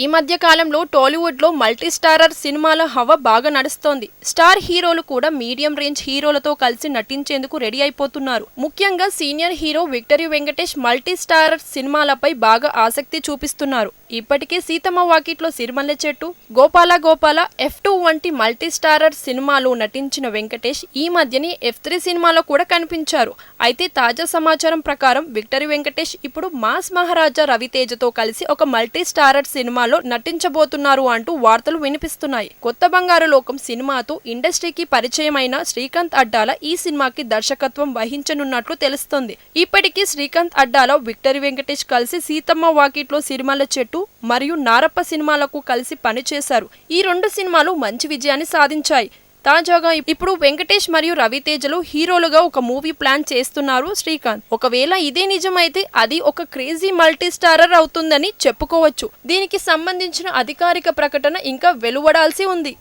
ఈ మధ్య కాలంలో టాలీవుడ్లో మల్టీస్టారర్ సినిమాల హవ బాగా నడుస్తోంది. స్టార్ హీరోలు కూడా మీడియం రేంజ్ హీరోలతో కలిసి నటించేందుకు రెడీ అయిపోతున్నారు. ముఖ్యంగా senior hero victory Venkatesh multistarrer సినిమాలపై బాగా ఆసక్తి చూపిస్తున్నారు. ఇప్పటికే సీతమ్మ వాకిట్లో సిరిమల్లె చెట్టు గోపాల గోపాల ఎఫ్ టూ వంటి మల్టీ స్టారర్ సినిమాలు నటించిన వెంకటేష్ ఈ మధ్యనే ఎఫ్ త్రీ సినిమాలో కూడా కనిపించారు. అయితే తాజా సమాచారం ప్రకారం విక్టరీ వెంకటేష్ ఇప్పుడు మాస్ మహారాజా రవితేజతో కలిసి ఒక మల్టీ స్టారర్ సినిమాలో నటించబోతున్నారు అంటూ వార్తలు వినిపిస్తున్నాయి. కొత్త బంగారు లోకం సినిమాతో ఇండస్ట్రీకి పరిచయమైన శ్రీకాంత్ అడ్డాల ఈ సినిమాకి దర్శకత్వం వహించనున్నట్లు తెలుస్తోంది. ఇప్పటికీ శ్రీకాంత్ అడ్డాల విక్టరీ వెంకటేష్ కలిసి సీతమ్మ వాకిట్లో సినిమాల చెట్టు మరియు నారప్ప సినిమాలకు కలిసి పనిచేశారు. ఈ రెండు సినిమాలు మంచి విజయాన్ని సాధించాయి. తాజాగా ఇప్పుడు వెంకటేష్ మరియు రవితేజలు హీరోలుగా ఒక మూవీ ప్లాన్ చేస్తున్నారు శ్రీకాంత్. ఒకవేళ ఇదే నిజమైతే అది ఒక క్రేజీ మల్టీ స్టారర్ అవుతుందని చెప్పుకోవచ్చు. దీనికి సంబంధించిన అధికారిక ప్రకటన ఇంకా వెలువడాల్సి ఉంది.